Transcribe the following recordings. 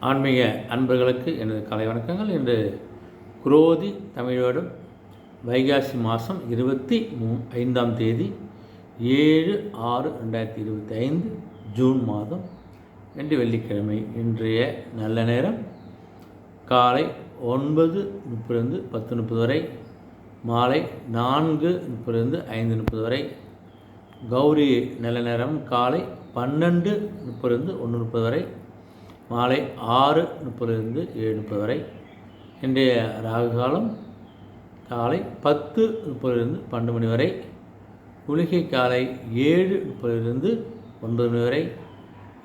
ஆன்மீக அன்பர்களுக்கு எனது கலை வணக்கங்கள். இன்று குரோதி தமிழோடும் வைகாசி மாதம் இருபத்தி மூ ஐந்தாம் தேதி ஏழு ஆறு ரெண்டாயிரத்தி இருபத்தி ஐந்து ஜூன் மாதம் ரெண்டு வெள்ளிக்கிழமை இன்றைய நல்ல நேரம். காலை ஒன்பது முப்பதுலேருந்து பத்து முப்பது வரை மாலை நான்கு முப்பதுலேருந்து ஐந்து முப்பது வரை. கௌரி நல்ல நேரம். காலை பன்னெண்டு முப்பதுலேருந்து ஒன்று முப்பது வரை. மாலை ஆறு முப்பதுலேருந்து ஏழு முப்பது வரை. இன்றைய ராகு காலம் காலை பத்து முப்பதுலேருந்து பன்னெண்டு மணி வரை. குளிகை காலை ஏழு முப்பதுலேருந்து ஒன்பது மணி வரை.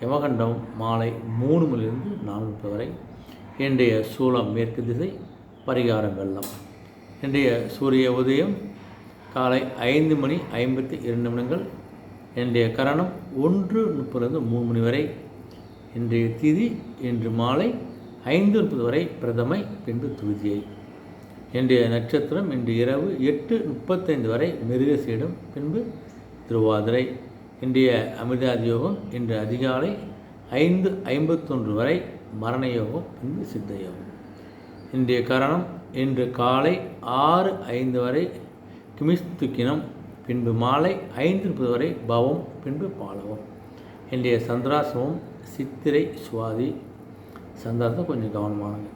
யமகண்டம் மாலை மூணு மணிலிருந்து நாலு முப்பது வரை. இன்றைய சூலம் மேற்கு திசை பரிகாரம் வெள்ளம். இன்றைய சூரிய உதயம் காலை ஐந்து மணி ஐம்பத்தி இரண்டு நிமிடங்கள். இன்றைய கரணம் ஒன்று முப்பதுலேருந்து மூணு மணி வரை. இன்றைய திதி இன்று மாலை ஐந்து முப்பது வரை பிரதமை பின்பு துதியை இன்றைய நட்சத்திரம் இன்று இரவு எட்டு முப்பத்தைந்து வரை மிருகசீடம் பின்பு திருவாதிரை. இன்றைய அமிர்தாதி யோகம் இன்று அதிகாலை ஐந்து ஐம்பத்தொன்று வரை மரண யோகம் பின்பு சித்த யோகம் இன்றைய கரணம் இன்று காலை ஆறு ஐந்து வரை கிமிஸ்துக்கினம் பின்பு மாலை ஐந்து முப்பது வரை பவம் பின்பு பாலவம். இன்றைய சந்திராசிரமம் சித்திரை சுவாதி. சந்திராசம் கொஞ்சம் கவனமானது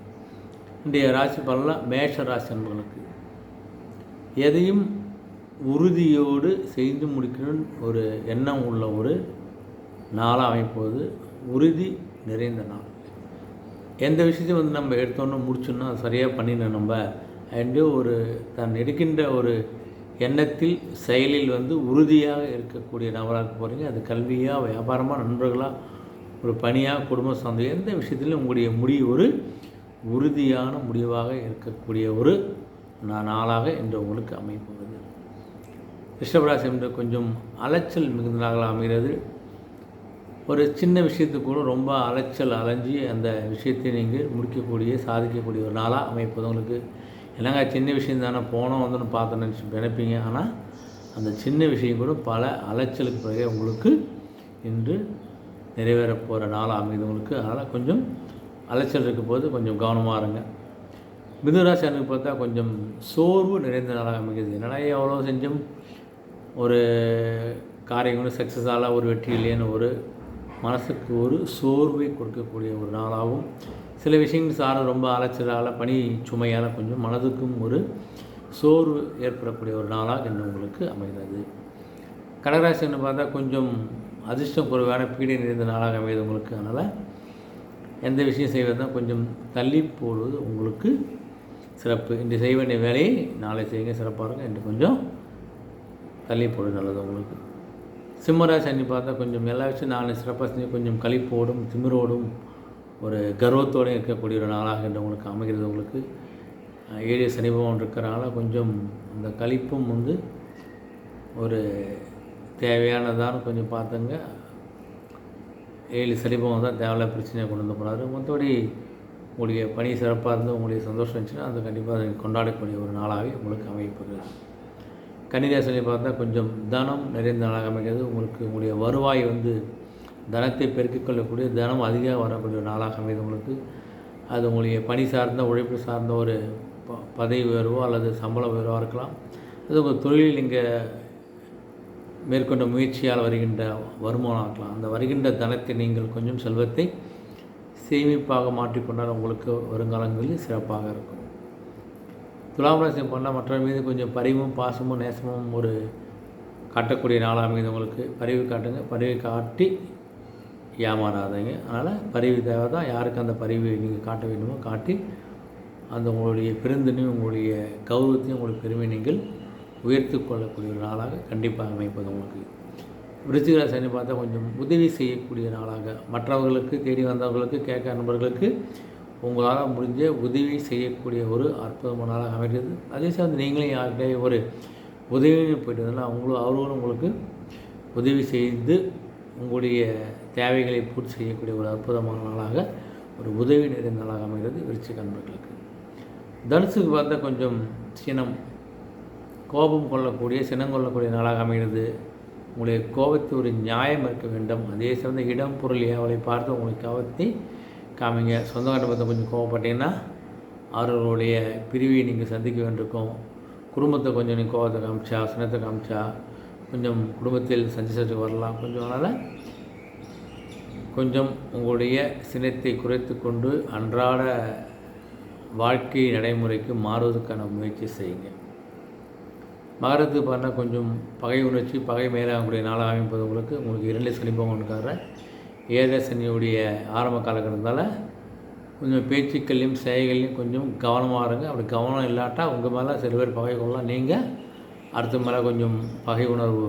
இன்றைய ராசி பலனில் மேஷ ராசி அன்பர்களுக்கு. எதையும் உறுதியோடு செய்து முடிக்கணும்னு ஒரு எண்ணம் உள்ள ஒரு நாளாக அமைப்போது. உறுதி நிறைந்த நாள். எந்த விஷயத்தையும் வந்து நம்ம எடுத்தோன்னு முடிச்சோன்னா சரியாக பண்ணிடணும் நம்ம. அண்டு ஒரு தான் எடுக்கின்ற ஒரு எண்ணத்தில் செயலில் வந்து உறுதியாக இருக்கக்கூடிய நபராக போகிறீங்க அது கல்வியாக வியாபாரமாக நண்பர்களாக ஒரு பணியாக குடும்ப சார்ந்த எந்த விஷயத்திலும் உங்களுடைய முடிவு ஒரு உறுதியான முடிவாக இருக்கக்கூடிய ஒரு நான் நாளாக இன்று உங்களுக்கு அமைப்போகிறது ரிஷபராசி என்று கொஞ்சம் அலைச்சல் மிகுந்த நாளாக அமைகிறது. ஒரு சின்ன விஷயத்துக்கு கூட ரொம்ப அலைச்சல் அலைஞ்சி அந்த விஷயத்தை நீங்கள் முடிக்கக்கூடிய சாதிக்கக்கூடிய ஒரு நாளாக அமைப்பது உங்களுக்கு இல்லைங்க சின்ன விஷயம் தானே போனோம் வந்து பார்த்தோன்னு நினச்சி நினைப்பீங்க ஆனால் அந்த சின்ன விஷயம் கூட பல அலைச்சலுக்கு பிறகு உங்களுக்கு இன்று நிறைவேற போகிற நாளாக அமைது உங்களுக்கு. அதனால் கொஞ்சம் அலைச்சல் இருக்கும் போது கொஞ்சம் கவனமாக இருங்க. மிதுராசி எனக்கு பார்த்தா கொஞ்சம் சோர்வு நிறைந்த நாளாக அமைகிறது. என்னடா எவ்வளோ செஞ்சும்? ஒரு காரியங்களும் சக்ஸஸ் ஆகலாம் ஒரு வெற்றி இல்லைன்னு ஒரு மனசுக்கு ஒரு சோர்வை கொடுக்கக்கூடிய ஒரு நாளாகவும் சில விஷயங்கள் சார ரொம்ப அலைச்சலால் பனி சுமையால் கொஞ்சம் மனதுக்கும் ஒரு சோர்வு ஏற்படக்கூடிய ஒரு நாளாக இன்னும் உங்களுக்கு அமைகிறது கடகராசின்னு பார்த்தா கொஞ்சம் அதிர்ஷ்டம் குறைவான பீடை நிறைந்த நாளாக அமையுது உங்களுக்கு. அதனால் எந்த விஷயம் செய்வதுதான் கொஞ்சம் தள்ளி போடுவது உங்களுக்கு சிறப்பு. இன்று செய்ய வேண்டிய வேலையை நாளை செய்யுங்க சிறப்பாக இருக்கும். என்று கொஞ்சம் தள்ளி போடுவது நல்லது உங்களுக்கு. சிம்மராசி அன்னி பார்த்தா கொஞ்சம் எல்லா விஷயம் நாளை சிறப்பாக செஞ்சு கொஞ்சம் கழிப்போடும் திமிரோடும் ஒரு கர்வத்தோடு இருக்கக்கூடிய ஒரு நாளாக என்று உங்களுக்கு அமைகிறது. உங்களுக்கு ஏழு சனிபவம் இருக்கிறனால கொஞ்சம் அந்த கழிப்பும் வந்து ஒரு தேவையானதான்னு கொஞ்சம் பார்த்துங்க. ஏழு சனிபவம் தான் தேவையில்ல பிரச்சனையை கொண்டு வந்து போனார். மற்றபடி உங்களுடைய பணி சிறப்பாக இருந்து உங்களுடைய சந்தோஷம் இருந்துச்சுன்னா அது கண்டிப்பாக அதை கொண்டாடக்கூடிய ஒரு நாளாகவே உங்களுக்கு அமையப்படுகிறது கன்னிராசனை பார்த்தா கொஞ்சம் தனம் நிறைந்த நாளாக அமைகிறது. உங்களுக்கு உங்களுடைய வருவாய் வந்து தனத்தை பெருக்கிக் கொள்ளக்கூடிய தனம் அதிகம் வரக்கூடிய நாளாக அமைது உங்களுக்கு. அது உங்களுடைய பணி சார்ந்த உழைப்பு சார்ந்த ஒரு ப பதவி உயர்வோ அல்லது சம்பள உயர்வாக இருக்கலாம். அது உங்கள் தொழிலில் நீங்கள் மேற்கொண்ட முயற்சியால் வருகின்ற வருமானம் இருக்கலாம். அந்த வருகின்ற தனத்தை நீங்கள் கொஞ்சம் செல்வத்தை சேமிப்பாக மாற்றிக்கொண்டால் உங்களுக்கு வருங்காலங்களில் சிறப்பாக இருக்கும். துலாம் ராசி பண்ணால் மற்றவர் மீது கொஞ்சம் பரிவும் பாசமும் நேசமும் ஒரு காட்டக்கூடிய நாளாக அமைது உங்களுக்கு. பரிவு காட்டுங்க. பரிவு காட்டி ஏமாறாதீங்க. அதனால் பரிவு தேவை தான் யாருக்கு அந்த பரிவு நீங்கள் காட்ட வேண்டுமோ காட்டி அந்த உங்களுடைய பெருந்தனையும் உங்களுடைய கௌரவத்தையும் உங்களுடைய பெருமை நீங்கள் உயர்த்து கொள்ளக்கூடிய ஒரு நாளாக கண்டிப்பாக அமைப்பது உங்களுக்கு. விருச்சிகராசனி பார்த்தா கொஞ்சம் உதவி செய்யக்கூடிய நாளாக மற்றவர்களுக்கு தேடி வந்தவர்களுக்கு கேட்க நண்பர்களுக்கு உங்களால் முடிஞ்ச உதவி செய்யக்கூடிய ஒரு அற்புதமான நாளாக அமைகிறது. அதே சேர்ந்து நீங்களே யார்கிட்டே ஒரு உதவின்னு போயிட்டு இருந்தாலும் அவங்களும் அவர்களும் உங்களுக்கு உதவி செய்து உங்களுடைய தேவைகளை பூர்த்தி செய்யக்கூடிய ஒரு அற்புதமான நாளாக ஒரு உதவி நிறைந்த நாளாக அமைகிறது விருச்சிக நண்பர்களுக்கு தனுசுக்கு பார்த்தா கொஞ்சம் சினம் கோபம் கொள்ளக்கூடிய சினம் கொள்ளக்கூடிய நாளாக அமைகிறது. உங்களுடைய கோபத்தை ஒரு நியாயம் இருக்க வேண்டும். அதே சேர்ந்த இடம் பொருள் அவளை பார்த்து உங்களை கோபத்தை காமிங்க. சொந்தக்காட்ட பற்றி கொஞ்சம் கோவப்பட்டீங்கன்னா அவர்களுடைய பிரிவை நீங்கள் சந்திக்க வேண்டியிருக்கும். குடும்பத்தை கொஞ்சம் நீங்கள் கோபத்தை காமிச்சா சினத்தை காமிச்சா கொஞ்சம் குடும்பத்தில் சந்திச்சு வரலாம். கொஞ்சம் அதனால் கொஞ்சம் உங்களுடைய சினத்தை குறைத்து கொண்டு அன்றாட வாழ்க்கை நடைமுறைக்கு மாறுவதற்கான முயற்சி செய்யுங்க. மகரத்துக்கு பார்த்தா கொஞ்சம் பகை உணர்ச்சி பகை மேலாகக்கூடிய நாளாக அமைப்பது உங்களுக்கு உங்களுக்கு இரண்டு சனி பகவானுக்கார ஏழை சனியுடைய ஆரம்ப காலகட்டத்தால் கொஞ்சம் பேச்சுக்கள்லையும் செயல்கள்லையும் கொஞ்சம் கவனமாக இருங்க. அப்படி கவனம் இல்லாட்டா உங்கள் மேலே சில பேர் பகை கொள்ளலாம். நீங்கள் அடுத்த மேலே கொஞ்சம் பகை உணர்வு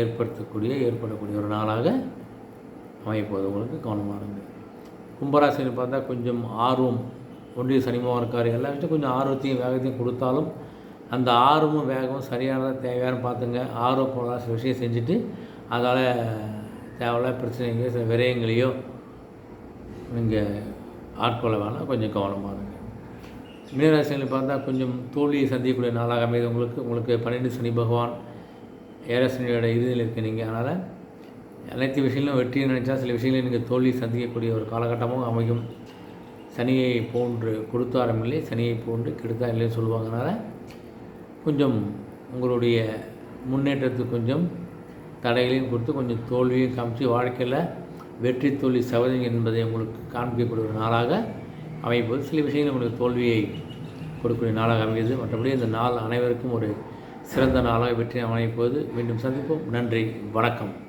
ஏற்படுத்தக்கூடிய ஏற்படக்கூடிய ஒரு நாளாக அமைப்போது உங்களுக்கு கவனமாக இருங்க. கும்பராசின்னு பார்த்தா கொஞ்சம் ஆர்வம் ஒன்றிய சனிமகம் இருக்கார் எல்லா விஷயம் கொஞ்சம் ஆர்வத்தையும் வேகத்தையும் கொடுத்தாலும் அந்த ஆர்வமும் வேகமும் சரியானதாக தேவையான பார்த்துங்க. ஆர்வம் போல சில விஷயம் செஞ்சுட்டு அதால் தேவையில்ல பிரச்சனைகளையோ சில விரயங்களையோ நீங்கள் ஆட்கொள்ள வேணாம். கொஞ்சம் கவனமாக இருங்க. மீனராசியில் பார்த்தா கொஞ்சம் தோல்வியை சந்திக்கக்கூடிய நாளாக அமைது உங்களுக்கு உங்களுக்கு பன்னெண்டு சனி பகவான் ஏரசனியோட இறுதியில் இருக்குது நீங்கள் அதனால் அனைத்து விஷயங்களும் வெற்றியை நினச்சா சில விஷயங்களில் நீங்கள் தோல்வி சந்திக்கக்கூடிய ஒரு காலகட்டமும் அமையும். சனியை போன்று கொடுத்தாரம் இல்லை சனியை போன்று கெடுத்தா இல்லைன்னு சொல்லுவாங்க. அதனால் கொஞ்சம் உங்களுடைய முன்னேற்றத்துக்கு கொஞ்சம் தடைகளையும் கொடுத்து கொஞ்சம் தோல்வியும் காமிச்சு வாழ்க்கையில் வெற்றி தோல்வி சவதம் என்பதை உங்களுக்கு காண்பிக்கக்கூடிய ஒரு நாளாக அமைப்பது சில விஷயங்கள் உங்களுக்கு தோல்வியை கொடுக்கக்கூடிய நாளாக அமைகிறது. மற்றபடி இந்த நாள் அனைவருக்கும் ஒரு சிறந்த நாளாக வெற்றி அமைப்பது மீண்டும் சந்திப்போம். நன்றி. வணக்கம்.